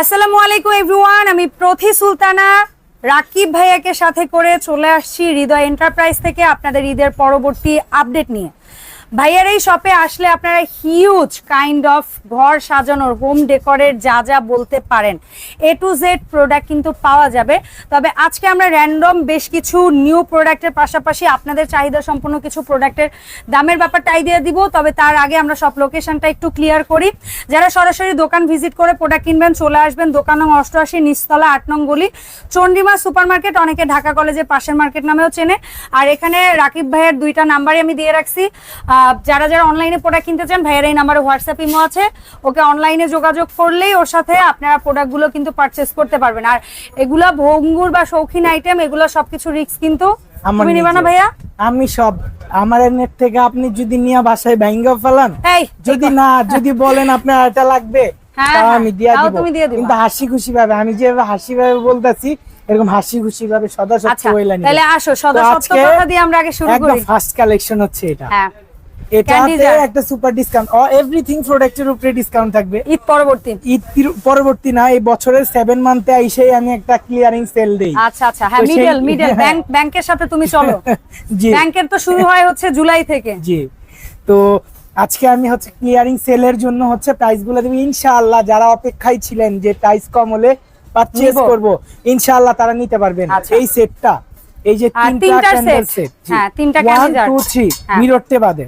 আসসালামু আলাইকুম এভরিওয়ান আমি প্রথি সুলতানা। রাকিব ভাইয়াকে সাথে করে চলে আসছি হৃদয় এন্টারপ্রাইজ থেকে আপনাদের ঈদের পরবর্তী আপডেট নিয়ে। ভাইয়ার এই শপে আসলে আপনারা হিউজ কাইন্ড অফ ঘর সাজানোর হোম ডেকোরের যা যা বলতে পারেন এ টু জেড প্রোডাক্ট কিন্তু পাওয়া যাবে। তবে আজকে আমরা র্যান্ডম বেশ কিছু নিউ প্রোডাক্টের পাশাপাশি আপনাদের চাহিদা সম্পন্ন কিছু প্রোডাক্টের দামের ব্যাপারটা আইডিয়া দিব। তবে তার আগে আমরা সব লোকেশনটা একটু ক্লিয়ার করি। যারা সরাসরি দোকান ভিজিট করে প্রোডাক্ট কিনবেন, চলে আসবেন দোকান নং অষ্টআশি নিচতলা আট নং গলি চন্ডিমা সুপার মার্কেট অনেকে ঢাকা কলেজের পাশের মার্কেট নামেও চেনে। আর এখানে রাকিব ভাইয়ের দুইটা নাম্বারই আমি দিয়ে রাখছি। যারা যারা অনলাইনে প্রোডাক্ট কিনতে চান ভাইয়ের এই নাম্বারে হোয়াটসঅ্যাপ ইমো আছে। ওকে অনলাইনে যোগাযোগ করলেই ওর সাথে আপনারা প্রোডাক্টগুলো কিন্তু পারচেস করতে পারবেন। আর এগুলা ভঙ্গুর বা শৌখিন আইটেম এগুলো সবকিছু রিস্ক কিন্তু। তুমি নিবা না ভাইয়া? আমি সব আমার নেট থেকে আপনি যদি নিয়ে বাসায় ভেঙ্গে ফেলান এই যদি না যদি বলেন আপনার এটা লাগবে হ্যাঁ, হ্যাঁ, আমি দিয়া দিব। কিন্তু হাসি খুশি ভাবে আমি যেভাবে হাসি ভাবে বলতেছি এরকম হাসি খুশি ভাবে সদা সত্য আচ্ছা তাহলে আসো সদা সত্য কথা দিয়ে আমরা আগে শুরু একদম করি। ফার্স্ট কালেকশন হচ্ছে এটা। হ্যাঁ। এটাতে একটা সুপার ডিসকাউন্ট এভরিথিং প্রোডাক্টের উপরে ডিসকাউন্ট থাকবে। ঈদ পরবর্তী। ঈদ পরবর্তী না এই বছরের সেভেন মান্থে আইসেই আমি একটা ক্লিয়ারিং সেল দেই। আচ্ছা আচ্ছা হ্যাঁ মিডল মিডল। ব্যাংক ব্যাংকের সাথে তুমি চলো। জি। ব্যাংকের তো শুরু হয় হচ্ছে জুলাই থেকে। জি। তো আজকে আমি হচ্ছে ক্লিয়ারিং সেলের জন্য হচ্ছে প্রাইসগুলো ইনশাআল্লাহ যারা অপেক্ষায় ছিলেন যে প্রাইস কম হলে পারচেজ। করব ইনশাআল্লাহ তারা নিতে পারবেন। আচ্ছা। এই সেটটা এই যে তিনটা ক্যান্ডেল সেট হ্যাঁ, তিনটা হ্যাঁ। মিররতে বাদে।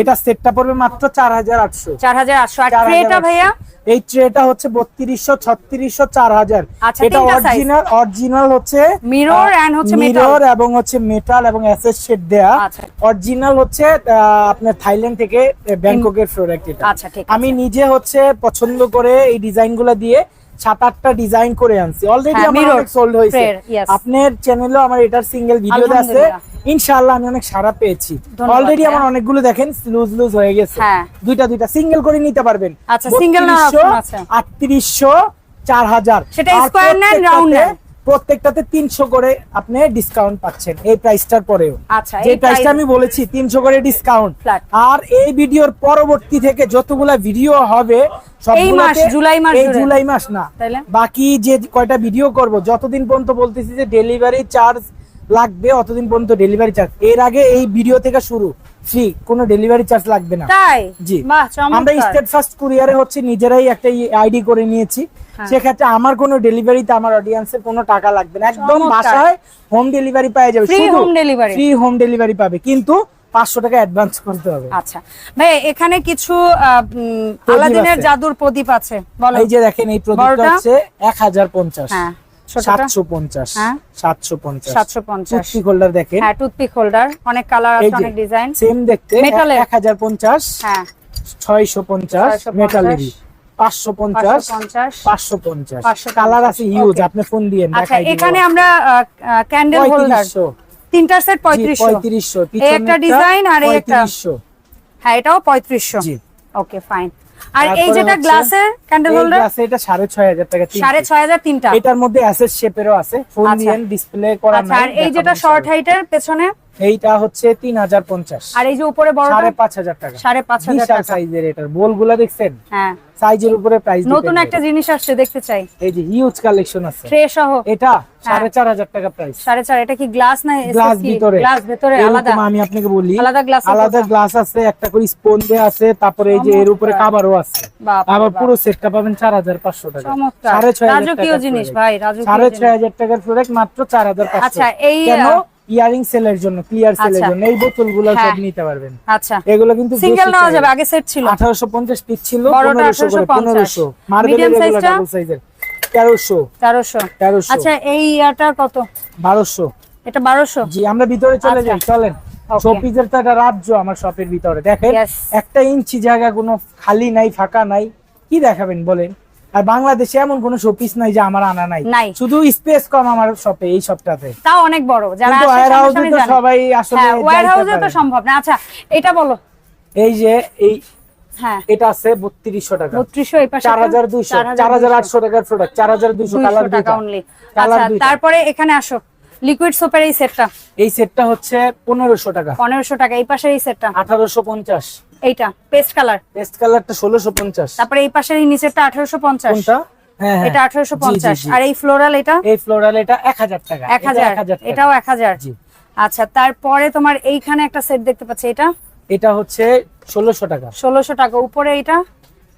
এটা সেটটা পড়বে মাত্র চার হাজার আটশো। চার হাজার আটশো। আর ট্রেটা ভাইয়া? এই ট্রেটা হচ্ছে বত্রিশশো ছত্রিশশো চার হাজার। আচ্ছা, এটা অরিজিনাল অরিজিনাল হচ্ছে Mirror and হচ্ছে metal। মিরর এবং হচ্ছে মেটাল এবং এসএস শেড দেয়া। আচ্ছা। অরিজিনাল হচ্ছে আহ, আপনার থাইল্যান্ড থেকে ব্যাংককের প্রোডাক্ট এটা। আচ্ছা, ঠিক আমি নিজে হচ্ছে পছন্দ করে এই ডিজাইনগুলা দিয়ে সাত আটটা ডিজাইন করে আনছি অলরেডি হ্যাঁ, আমার অনেক সোল্ড হয়েছে আপনার চ্যানেলও আমার এটার সিঙ্গেল ভিডিও আছে। ইনশাআল্লাহ আমি অনেক সারা পেয়েছি অলরেডি হ্যাঁ। আমার অনেকগুলো দেখেন লুজ লুজ হয়ে গেছে হ্যাঁ। দুইটা দুইটা সিঙ্গেল করে নিতে পারবেন আচ্ছা, সিঙ্গেল না আছে। আটত্রিশশো চার হাজার সেটা square নেন, round নেন। প্রত্যেকটাতে তিনশো করে আপনি ডিসকাউন্ট পাচ্ছেন এই প্রাইসটার পরেও। আচ্ছা, যে প্রাইসটা আমি বলেছি তিনশো করে ডিসকাউন্ট আর এই ভিডিওর পরবর্তী থেকে যতগুলা ভিডিও হবে মাস, জুলাই মাস এই জুলাই মাস না। বাকি যে কয়টা ভিডিও করব যতদিন পর্যন্ত বলতেছি যে ডেলিভারি চার্জ লাগবে অতদিন পর্যন্ত ডেলিভারি চার্জ এর আগে এই ভিডিও থেকে শুরু। ফ্রি কোনো ডেলিভারি চার্জ লাগবে না। তাই? জি। আমরা স্টেট ফার্স্ট কুরিয়ারে হচ্ছে নিজেরাই একটা আইডি করে নিয়েছি। হ্যাঁ। সেক্ষেত্রে আমার কোনো ডেলিভারিতে আমার অডিয়েন্সের কোনো টাকা লাগবে না। একদম। বাসায় হোম ডেলিভারি পাওয়া যাবে। Free home delivery। Free home delivery পাবে। কিন্তু পাঁচশো টাকা অ্যাডভান্স করতে হবে। আচ্ছা। ভাই এখানে কিছু আলাদিনের জাদুর প্রদীপ আছে। এই যে দেখেন এই প্রদীপটা হচ্ছে এক হাজার পঞ্চাশ। সাতশো পঞ্চাশ। সাতশো পঞ্চাশ। টুথপিক হোল্ডার দেখেন। হ্যাঁ টুথপিক হোল্ডার অনেক কালার আছে অনেক ডিজাইন সেম দেখতে এক হাজার পঞ্চাশ হ্যাঁ। ছয়শো পঞ্চাশ মেটালেরই পাঁচশো পঞ্চাশ পাঁচশো পঞ্চাশ। কালার আছে হিউজ আপনি ফোন দিয়ে আচ্ছা এখানে আমরা ক্যান্ডেল হোল্ডার তিনটার সেট পঁয়ত্রিশশো। পঁয়ত্রিশশো একটা ডিজাইন আর একটা হ্যাঁ এটাও পঁয়ত্রিশশো। ওকে ফাইন আর এই যেটা গ্লাসের ক্যান্ডেল হোল্ডার এটা সাড়ে ছয় হাজার টাকা তিনটে। সাড়ে ছয় হাজার তিনটা এটার মধ্যে অ্যাসেস শেপেরও আছে ফুল আচ্ছা। ডিসপ্লে করা আছে আর এই যেটা শর্ট হাইটের পেছনে এইটা হচ্ছে তিন হাজার পঞ্চাশ। আর এই যে উপরে বড়টা? সাড়ে পাঁচ হাজার টাকা। সাড়ে পাঁচ হাজার টাকা। সাইজের এটার বোলগুলা দেখছেন? হ্যাঁ। সাইজের উপরে প্রাইস নতুন একটা জিনিস আসছে দেখতে চাই। এই যে হিউজ কালেকশন আছে। ট্রে সহ। এটা সাড়ে চার হাজার টাকা প্রাইস সাড়ে চার এটা কি গ্লাস না গ্লাস ভিতরে। গ্লাস ভেতরে আলাদা। আমি আপনাকে বলি। আলাদা এর আলাদা গ্লাস আছে একটা করে স্পন দেয়া আছে তারপরে এই যে এর উপরে। কাভারও আছে। আবার। পুরো সেটটা পাবেন চার হাজার পাঁচশো টাকা। চমৎকার। সাড়ে ছয় হাজার জিনিস ভাই সাড়ে ছয় হাজার টাকার প্রোডাক্ট মাত্র চার হাজার পাঁচশো। আচ্ছা, এই, ইয়ারিং সেলের জন্য ক্লিয়ার সেলের আচ্ছা। জন্য এই বোতলগুলো হ্যাঁ। সব নিতে পারবেন। আচ্ছা। এগুলো কিন্তু সিঙ্গেল নেওয়া যাবে আগে সেট ছিল। আঠারোশো পঞ্চাশ পিস ছিল বড়টা পনেরোশো করে 1850 পনেরোশো। মার্বেলের Medium এগুলো ডাবল সাইজের তেরোশো। তেরোশো। তেরোশো। আচ্ছা এই ইয়াটা কত? বারোশো। এটা বারোশো? জি আমরা ভিতরে চলে আচ্ছা। যাই চলেন. শোপিসের তো একটা রাজ্য আমার শপের ভিতরে। দেখেন একটা ইঞ্চি জায়গা কোনো খালি নাই ফাঁকা নাই। কি দেখাবেন বলেন। আর বাংলাদেশে এমন কোনো শোপিস নাই যে আমার আনা নাই। শুধু স্পেস কম আমার শপে এই শপটাতে তাও অনেক বড় যারা ওয়্যার হাউসে তো সবাই আসলে ওয়্যার হাউসে তো সম্ভব না। আচ্ছা এটা বলো। এই যে এই হ্যাঁ। এটা আছে বত্রিশশো টাকা। বত্রিশশো এই পাশে টাকার প্রোডাক্ট কালার টাকা অনলি আচ্ছা তারপরে এখানে আসো। লিকুইড সোপের এই সেটটা এই সেটটা হচ্ছে টাকা। পনেরোশো টাকা এই পাশের এই সেটটা আঠারোশো পঞ্চাশ। এইটা পেস্ট কালার পেস্ট কালারটা ষোলোশো পঞ্চাশ। তারপরে এই পাশের এই নিচেরটা আঠারোশো পঞ্চাশ। কোনটা? হ্যাঁ, হ্যাঁ। এটা। আর এই ফ্লোরাল এটা? এই ফ্লোরাল এটা টাকা। এটাও জি। আচ্ছা তারপরে তোমার এইখানে একটা সেট দেখতে পাচ্ছি এটা? এটা হচ্ছে ষোলোশো টাকা। ষোলোশো টাকা। উপরে এটা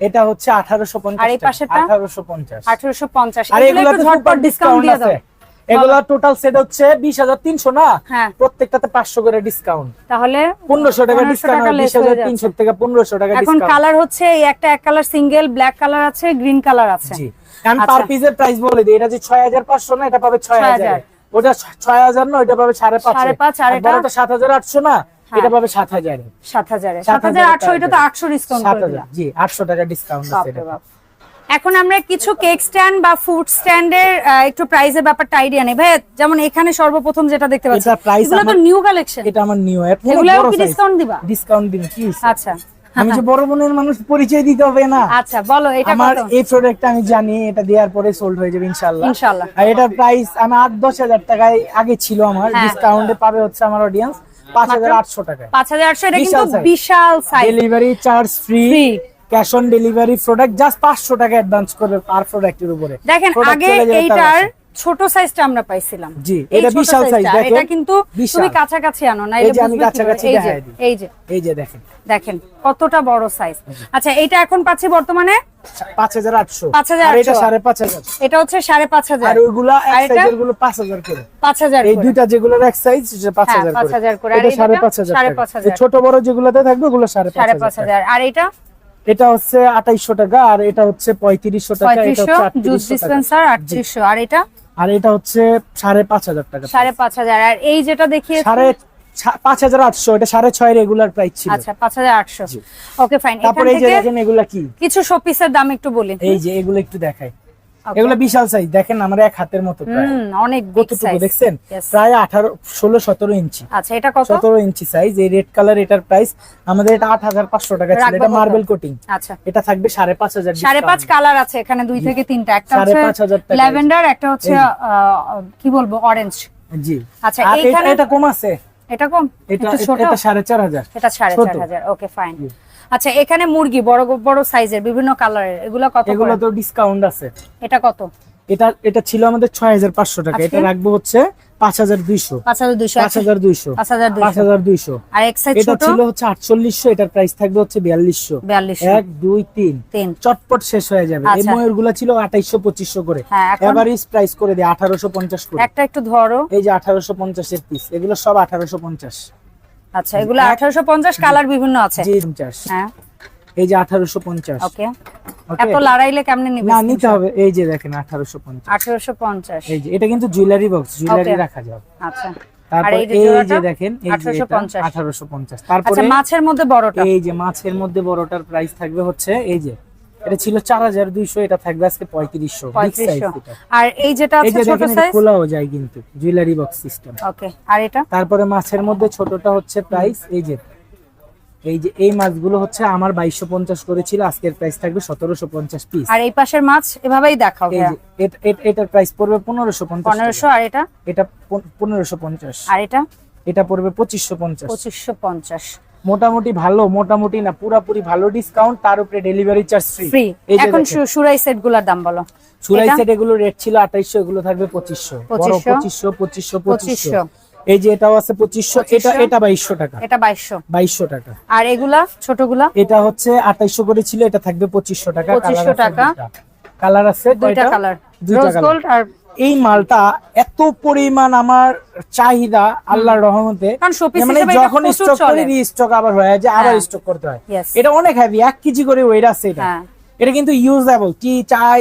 এটা হচ্ছে আঠারোশো পঞ্চাশ আর এই পাশেরটা? আঠারোশো পঞ্চাশ। আঠারোশো আর এগুলো ঝটপট ডিসকাউন্ট এগুলা টোটাল সেট হচ্ছে বিশ হাজার তিনশো না? হ্যাঁ। প্রত্যেকটাতে পাঁচশো করে ডিসকাউন্ট তাহলে পনেরোশো টাকা ডিসকাউন্ট বিশ হাজার তিনশো থেকে পনেরোশো টাকা এখন কালার হচ্ছে এই একটা এক কালার সিঙ্গেল ব্ল্যাক কালার আছে গ্রিন কালার আছে। আমি। পার পিসের প্রাইস বলে দিই এটা যে ছয় হাজার পাঁচশো না এটা পাবে ছয় হাজার। ওটা ছয় হাজার না ওটা পাবে সাড়ে পাঁচ সাড়ে পাঁচ, আর এটা? সাত হাজার আটশো না? হ্যাঁ। এটা পাবে সাত হাজার। সাত হাজারে। সাত হাজার আটশো এটা তো আটশো ডিসকাউন্ট সাত হাজার। জি আটশো টাকা ডিসকাউন্ট আছে। এখন আমরা কিছু কেক স্ট্যান্ড বা ফুড স্ট্যান্ডের একটু প্রাইসের ব্যাপারটা আইডিয়া নেই। ভাই যেমন এখানে সর্বপ্রথম যেটা দেখতে পাচ্ছি এটা price এগুলো তো নিউ কালেকশন এটা আমার নিউ অ্যাপ এগুলোও কি ডিসকাউন্ট দিবা? ডিসকাউন্ট দিন কি আচ্ছা। আমি যে বড় বোনের মানুষ পরিচয় দিতে হবে না। আচ্ছা বলো এটা আমার এই প্রোডাক্টটা আমি জানি এটা দেওয়ার পরে সোল্ড হয়ে যাবে ইনশাআল্লাহ। ইনশাআল্লাহ। আর এটার প্রাইস আমি আট দশ হাজার টাকায় আগে ছিল আমার। হ্যাঁ। ডিসকাউন্টে পাবে হচ্ছে আমার অডিয়েন্স পাঁচ হাজার আটশো টাকায়। পাঁচ হাজার আটশো এটা কিন্তু বিশাল। Size delivery charge free. Cash on delivery product just পাঁচশো টাকা অ্যাডভান্স করবে পার প্রোডাক্টের উপরে। দেখেন আগে এইটার ছোট সাইজটা আমরা পাইছিলাম। জি, এটা বিশাল size দেখেন। এটা কিন্তু তুমি কাছাকাছি আনো না এই যে আমি কাছাকাছি এই যে দিই। এই যে। এই যে দেখেন। দেখেন কতটা বড় সাইজ আচ্ছা এটা এখন পাচ্ছি বর্তমানে? পাঁচ হাজার আটশো। 5,800 আর এটা সাড়ে পাঁচ হাজার। এটা হচ্ছে সাড়ে পাঁচ হাজার। আর ওইগুলা এক সাইজেরগুলো পাঁচ হাজার করে। পাঁচ হাজার এই দুইটা যেগুলোর এক সাইজ সেটা পাঁচ হাজার 5,000 করে। আর এটা এই সাড়ে দুটা? পাঁচ হাজার সাড়ে টাকা। পাঁচ হাজার। এই ছোট বড় যেগুলোতে থাকবে ওগুলো সাড়ে পাঁচ সাড়ে পাঁচ হাজার টাকা। হাজার। আর এটা এটা হচ্ছে আঠাইশো টাকা আর এটা হচ্ছে পঁয়ত্রিশশো টাকা জুস ডিসপেন্সার আটত্রিশশো। আর এটা? আর এটা হচ্ছে সাড়ে পাঁচ হাজার টাকা সাড়ে পাঁচ হাজার। আর এই যেটা দেখিয়ে সাড়ে পাঁচ হাজার আটশো এটা সাড়ে ছয় রেগুলার প্রাইস ছিল। আচ্ছা পাঁচ হাজার আটশো। Okay fine. তারপরে এই যে দেখেন এগুলা কি? কিছু শোপিসের দাম একটু বলি। এই যে এগুলো একটু Okay. এগুলো বিশাল সাইজ দেখেন আমার এক হাতের মতো অনেক বিগ কতটুকু দেখছেন? প্রায় আঠারো ষোলো সতেরো ইঞ্চি। আচ্ছা এটা কত? সতেরো ইঞ্চি সাইজ এই রেড কালার এটার প্রাইস আমাদের এটা আট হাজার পাঁচশো টাকা ছিল। এটা মার্বেল কোটিং আচ্ছা। এটা থাকবে সাড়ে পাঁচ হাজার সাড়ে পাঁচ কালার আছে এখানে দুই থেকে তিনটা। একটা সাড়ে পাঁচ হাজার ল্যাভেন্ডার একটা হচ্ছে কি বলব অরেঞ্জ জি। আচ্ছা, এটা- কম আছে। এটা কম? এটা একটু ছোট? এটা সাড়ে চার হাজার। এটা সাড়ে চার হাজার ওকে ফাইন আচ্ছা এখানে মুরগি বড় বড় সাইজের বিভিন্ন কালারের এগুলো কত এগুলো তো ডিসকাউন্ট আছে। এটা কত? এটা এটা ছিল আমাদের ছয় হাজার পাঁচশো টাকা এটা রাখব হচ্ছে পাঁচ হাজার দুইশো। পাঁচ হাজার দুইশো পাঁচ হাজার দুইশো। পাঁচ হাজার পাঁচ দুইশো হাজার দুইশো। আর এক সাইজ এটা ছিল হচ্ছে আটচল্লিশশো এটার প্রাইস থাকবে হচ্ছে বিয়াল্লিশশো। বিয়াল্লিশশো। এক দুই তিন। তিন। চটপট শেষ হয়ে যাবে। এই আচ্ছা। ময়ূরগুলা ছিল আঠাইশো পঁচিশশো করে। হ্যাঁ, এভারেজ প্রাইস করে দিয়ে আঠারোশো পঞ্চাশ করে। একটা একটু ধরো। এই যে আঠারোশো পঞ্চাশের পিস এগুলো সব আঠারোশো পঞ্চাশ। আচ্ছা এগুলো আঠারোশো পঞ্চাশ কালার বিভিন্ন আছে। জি পঞ্চাশ। হ্যাঁ। এই যে আঠারোশো পঞ্চাশ। ওকে। এত লড়াইলে কেমনে নিবে না নিতে হবে। এই যে দেখেন আঠারোশো পঞ্চাশ। আঠারোশো পঞ্চাশ। এই যে এটা কিন্তু জুয়েলারি বক্স জুয়েলারি. রাখা যাবে। আচ্ছা। তারপর এই যে দেখেন এই যে 1850 আঠারোশো পঞ্চাশ। তারপরে আচ্ছা মাছের মধ্যে বড়টা? এই যে মাছের মধ্যে বড়টার প্রাইস থাকবে হচ্ছে এই যে এটা ছিল চার হাজার দুইশো এটা থাকবে আজকে পঁয়ত্রিশশো। আর এই যেটা আছে ছোট সাইজ খোলাও যায় কিন্তু জুয়েলারি বক্স সিস্টেম ওকে আর এটা? তারপরে মাছের মধ্যে ছোটটা হচ্ছে প্রাইস এই যে এই যে এই মাছগুলো হচ্ছে আমার বাইশশো পঞ্চাশ করেছিল আজকের প্রাইস থাকবে সতেরোশো পঞ্চাশ পিস আর এই পাশের মাছ এভাবেই দেখাও এট- এটার প্রাইস পড়বে পনেরোশো পঞ্চাশ পনেরোশো আর এটা? এটা পনেরোশো পঞ্চাশ। আর এটা? এটা পড়বে পঁচিশশো পঞ্চাশ। পঁচিশশো পঞ্চাশ। মোটামুটি ভালো মোটামুটি না পুরাপুরি ভালো ডিসকাউন্ট তার উপরে ডেলিভারি চার্জ ফ্রি এখন সুরাই সেটগুলার দাম বলো। এটা? সেট এগুলো রেট ছিল আঠাইশো এগুলো থাকবে পঁচিশশো। পঁচিশশো? পঁচিশশো পঁচিশশো এই যে এটাও আছে পঁচিশশো এটা এটা বাইশশো টাকা। এটা বাইশশো। বাইশশো টাকা। আর এগুলা ছোটগুলা? এটা হচ্ছে আঠাইশো করে ছিল এটা থাকবে পঁচিশশো টাকা। 2500 টাকা। কালার আছে দুইটা কালার। দুইটা কালার। গোল্ড আর এই মালটা এত পরিমাণ আমার চাহিদা আল্লাহর রহমতে মানে যখন স্টক করি। রিস্টক আবার হয়ে যায় আবার। স্টক করতে হয় এটা অনেক হ্যাভি এক কেজি করে ওয়েট আছে এটা হ্যাঁ। এটা কিন্তু ইউজেবল টি চাই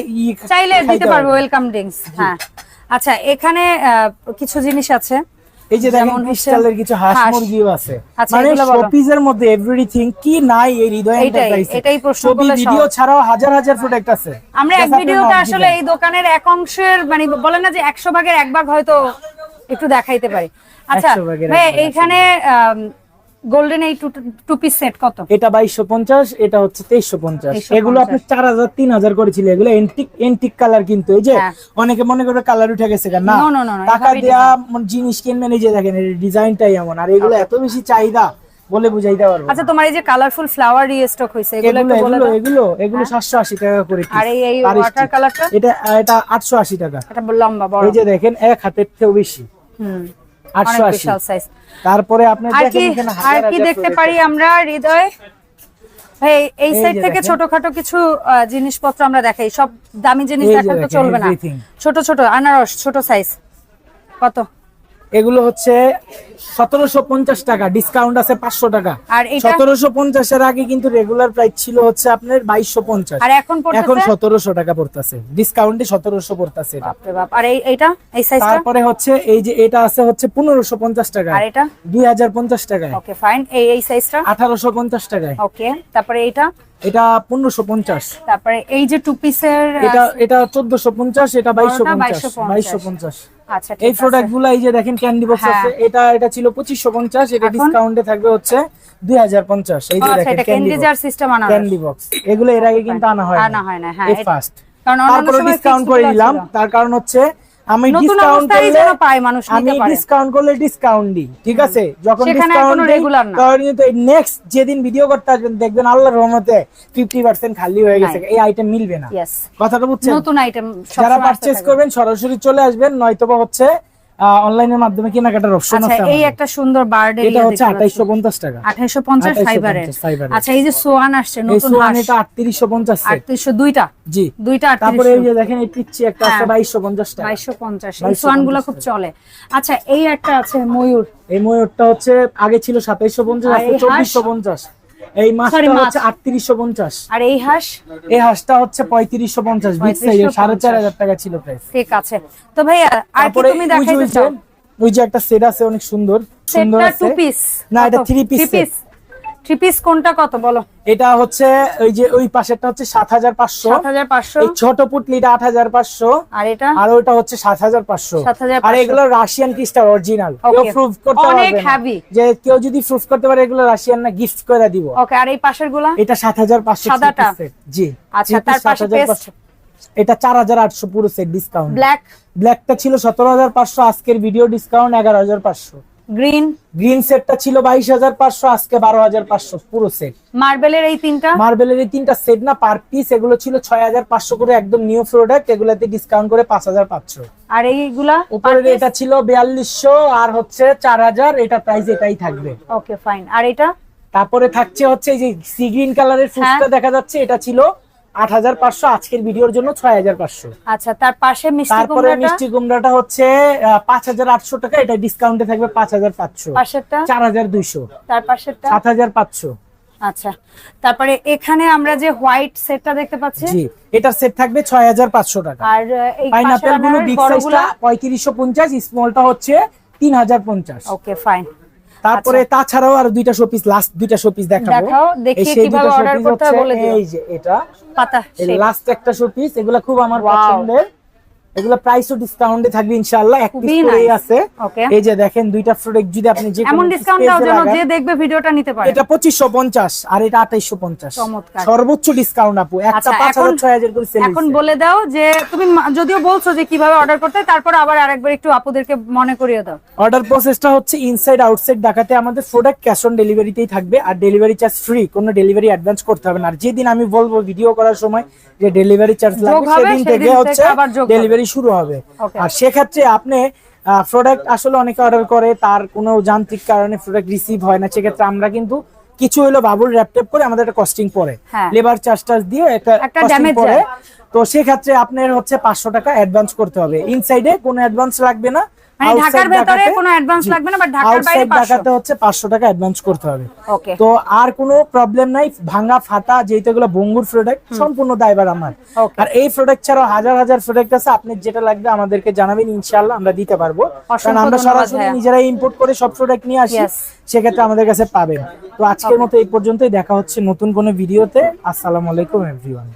চাইলে দিতে পারব। ওয়েলকাম ড্রিঙ্কস হ্যাঁ আচ্ছা এখানে কিছু জিনিস আছে এই যে দেখেন ক্রিস্টালের কিছু হাঁস। মুরগিও আছে। আচ্ছা, মানে মধ্যে এভরিথিং কি নাই এই হৃদয় এন্টারপ্রাইজে এটাই প্রশ্ন করলে ভিডিও ছাড়াও হাজার হাজার প্রোডাক্ট আছে। আমরা এক ভিডিওতে আসলে এই দোকানের এক অংশের মানে বলে না যে একশো ভাগের এক ভাগ হয়তো একটু দেখাইতে পারি। আচ্ছা 100 ভাই এইখানে গোল্ডেন এই টু পিস সেট কত? এটা বাইশশো পঞ্চাশ এটা হচ্ছে তেইশশো পঞ্চাশ। 2350 এগুলো আপনি চার হাজার তিন হাজার করেছিল এগুলো এন্টিক এন্টিক কালার কিন্তু এই যে হ্যাঁ। অনেকে মনে করে কালার উঠে গেছে কেন না no, টাকা দেওয়া মানে জিনিস কিনবেন এই যে দেখেন ডিজাইনটাই এমন। আর এগুলো এত বেশি চাহিদা বলে বুঝাইতে পারব আচ্ছা তোমার এই যে কালারফুল ফ্লাওয়ার রিস্টক হয়েছে এগুলো একটু বলে এগুলো দাও। এগুলো এগুলো সাতশো আশি টাকা করে আর এই ওয়াটার কালারটা এটা এটা আটশো আশি টাকা। এটা লম্বা বড়। এই যে দেখেন এক হাতের থেকেও বেশি। হুম। আটশো অনেক আশি। বিশাল সাইজ তারপরে আপনি আর দেখেন কি আর কি দেখতে পারি আমরা হৃদয়? ভাই এই সাইড থেকে ছোটখাটো কিছু জিনিসপত্র আমরা দেখাই। সব দামি জিনিস দেখালে তো চলবে না। ছোট ছোট আনারস ছোট সাইজ কত? এগুলো হচ্ছে সতেরোশো পঞ্চাশ টাকা ডিসকাউন্ট আছে পাঁচশো টাকা। আর সতেরোশো পঞ্চাশের আগে কিন্তু রেগুলার প্রাইস ছিল হচ্ছে আপনার বাইশশো পঞ্চাশ। আর এখন এখন সতেরোশো টাকা পড়তেছে ডিসকাউন্টে সতেরোশো পড়তেছে আর এইটা? এই তারপরে হচ্ছে এই যে এটা আছে হচ্ছে পনেরোশো পঞ্চাশ টাকা। আর এটা? দুই হাজার পঞ্চাশ টাকায়। ওকে ফাইন এই এই সাইজটা আঠারোশো পঞ্চাশ টাকায়। ওকে তারপরে এইটা? এটা পনেরোশো পঞ্চাশ। তারপরে এই যে টু পিসের এটা এটা চোদ্দশো পঞ্চাশ এটা বাইশশো পঞ্চাশ বাইশশো পঞ্চাশ। আচ্ছা এই প্রোডাক্টগুলো এই যে দেখেন ক্যান্ডি বক্স। আছে এটা এটা ছিল পঁচিশশো পঞ্চাশ এটা? ডিসকাউন্টে থাকবে হচ্ছে দুই হাজার পঞ্চাশ। এই যে আচ্ছা দেখেন ক্যান্ডি ক্যান্ডি বক্স এগুলো এর আগে কিন্তু আনা হয় না, এই ফার্স্ট তারপরে ডিসকাউন্ট করে ছিল। তার কারণ হচ্ছে আমি ডিসকাউন্ট করলে যেন পায় মানুষ আমি নিতে পারে। ডিসকাউন্ট করলে ডিসকাউন্ট দিই ঠিক আছে? যখন ডিসকাউন্ট রেগুলার না। তখন কিন্তু নেক্সট যেদিন ভিডিও করতে আসবেন দেখবেন আল্লাহর রহমতে 50% খালি হয়ে গেছে। এই আইটেম মিলবে না। কথাটা বুঝছেন? নতুন আইটেম যারা পারচেজ করবেন সরাসরি চলে আসবেন নয়তোবা হচ্ছে অনলাইনের মাধ্যমে কেনাকাটার অপশন আছে আচ্ছা এই একটা সুন্দর বার্ডের এটা হচ্ছে আঠাইশো পঞ্চাশ টাকা। পঞ্চাশ 2850 ফাইবারের ফাইবারের। আচ্ছা এই যে সোয়ান আসছে এই নতুন সোয়ান এটা আটত্রিশশো পঞ্চাশ আটত্রিশশো দুইটা? জি। দুইটা 3800 তারপরে এই যে দেখেন এই পিচ্ছি একটা আছে হ্যাঁ। বাইশশো পঞ্চাশ টাকা। বাইশশো পঞ্চাশ। এই 2250 সোয়ানগুলো খুব চলে। আচ্ছা এই একটা আছে ময়ূর। এই ময়ূরটা হচ্ছে আগে ছিল সাতাইশশো পঞ্চাশ আর এই মাছটা হচ্ছে আটত্রিশশো পঞ্চাশ। আর এই হাঁস? এই হাঁসটা হচ্ছে পঁয়ত্রিশশো পঞ্চাশ বিগ সাইজের সাড়ে চার হাজার টাকা ছিল প্রাইস ঠিক আছে। তো ভাইয়া আর কি তুমি ওই যে- দেখাইতে চাও ওই যে একটা সেট আছে অনেক সুন্দর সুন্দর আছে। না এটা থ্রি পিস থ্রি পিস কোনটা কত বলো? এটা হচ্ছে ওই যে ওই পাশেরটা হচ্ছে এই ছোট পুটলিটা আর এটা? আর ওইটা হচ্ছে সাত হাজার পাঁচশো। 7,500 আর এগুলো রাশিয়ান ক্রিস্টাল অরিজিনাল কেউ প্রুফ করতে পারবে না। heavy। যে কেউ যদি প্রুফ করতে পারে এগুলো রাশিয়ান না গিফট করে দিব। ওকে আর এই পাশেরগুলা এটা সাত হাজার পাঁচশো সাদাটা? জি। আচ্ছা, তার পাশে 7,500 এটা চার হাজার আটশো পুরো সেট ডিসকাউন্ট ব্ল্যাক ব্ল্যাকটা ছিল সতেরো হাজার পাঁচশো আজকের ভিডিও ডিসকাউন্ট এগারো হাজার পাঁচশো। গ্রিন গ্রিন সেটটা ছিল বাইশ হাজার পাঁচশো আজকে বারো হাজার পাঁচশো পুরো সেট মার্বেলের এই তিনটা? মার্বেলের এই তিনটা সেট না পার পিস এগুলো ছিল ছয় হাজার পাঁচশো করে একদম নিউ প্রোডাক্ট এগুলাতে ডিসকাউন্ট করে পাঁচ হাজার পাঁচশো। আর এইগুলা উপরে এটা ছিল বিয়াল্লিশশো আর হচ্ছে চার হাজার এটা প্রাইস এটাই থাকবে। ওকে ফাইন আর এটা? তারপরে থাকছে হচ্ছে এই যে সি গ্রিন কালারের হ্যাঁ। দেখা যাচ্ছে এটা ছিল আট হাজার পাঁচশো আজকের ভিডিওর জন্য ছয় হাজার পাঁচশো। আচ্ছা তার পাশে মিষ্টি তারপরে মিষ্টি কুমড়াটা হচ্ছে পাঁচ হাজার আটশো টাকা এটা ডিসকাউন্টে থাকবে পাঁচ হাজার পাঁচশো। চার হাজার দুইশো। তার পাশেরটা? সাত হাজার পাঁচশো। আচ্ছা তারপরে এখানে আমরা যে হোয়াইট সেটটা দেখতে পাচ্ছি? জি এটার সেট থাকবে ছয় হাজার পাঁচশো টাকা। আর এই পাইনাপেলগুলো বিগ সাইজটা বড়গুলা? পঁয়ত্রিশশো পঞ্চাশ স্মলটা হচ্ছে তিন হাজার পঞ্চাশ। ওকে ফাইন তারপরে তাছাড়াও আর দুইটা শোপিস লাস্ট দুইটা শোপিস দেখাবো। আচ্ছা। দেখাও, দেখি কীভাবে অর্ডার করতে বলে দিও। এই যে এটা। পাতা লাস্ট একটা শোপিস এগুলা খুব আমার পছন্দের। এগুলো প্রাইসও ডিসকাউন্টে থাকবে ইনশাআল্লাহ। এক পিস করেই আছে। এই যে দেখেন দুইটা প্রোডাক্ট যদি আপনি যে এমন ডিসকাউন্ট দাও যেন যে দেখবে ভিডিওটা নিতে পারে। এটা পঁচিশশো পঞ্চাশ আর এটা আঠাইশো পঞ্চাশ। চমৎকার। সর্বোচ্চ ডিসকাউন্ট আপু একটা আচ্ছা, পাঁচ হাজার এখন- ছয় হাজার করে sale এখন বলে দাও যে তুমি যদিও বলছো যে কীভাবে অর্ডার করতে তারপর আবার আরেকবার একটু আপুদেরকে মনে করিয়ে দাও। অর্ডার প্রসেসটা হচ্ছে ইনসাইড আউটসাইড ঢাকাতে আমাদের প্রোডাক্ট ক্যাশ অন ডেলিভারিতেই থাকবে আর ডেলিভারি চার্জ ফ্রি কোনো ডেলিভারি অ্যাডভান্স করতে হবে না। আর যেদিন আমি বলব ভিডিও করার সময় যে ডেলিভারি চার্জ লাগবে সেদিন থেকে হচ্ছে আবার ডেলিভারি শুরু হবে। আর সেক্ষেত্রে আপনি প্রোডাক্ট আসলে অনেকে অর্ডার করে তার কোনো যান্ত্রিক কারণে প্রোডাক্ট রিসিভ হয় না। সেক্ষেত্রে আমরা কিন্তু কিছু হলো বাবুল র্যাপটেপ করে আমাদের একটা কস্টিং পড়ে হ্যাঁ। লেবার চার্জ টার্জ দিয়ে একটা কস্টিং পরে। পড়ে তো সেক্ষেত্রে আপনার হচ্ছে পাঁচশো টাকা অ্যাডভান্স করতে হবে। ইনসাইডে কোনো অ্যাডভান্স লাগবে না। মানে ঢাকার ভেতরে কোনো অ্যাডভান্স লাগবে না বাট ঢাকার বাইরে Outside পাঁচশো। ঢাকাতে হচ্ছে পাঁচশো টাকা অ্যাডভান্স করতে হবে। ওকে তো আর কোনো প্রবলেম নাই ভাঙা ফাটা যেহেতু এগুলো বঙ্গুর প্রোডাক্ট সম্পূর্ণ দায়বার আমার। আর এই প্রোডাক্ট ছাড়াও হাজার হাজার প্রোডাক্ট আছে আপনি যেটা লাগবে আমাদেরকে জানাবেন ইনশাআল্লাহ আমরা দিতে পারব। কারণ আমরা সরাসরি নিজেরাই ইম্পোর্ট করে সব প্রোডাক্ট নিয়ে আসি সেক্ষেত্রে আমাদের কাছে পাবেন। তো আজকের মতো এই পর্যন্তই দেখা হচ্ছে নতুন কোনো ভিডিওতে আসসালামু আলাইকুম এভরিওয়ান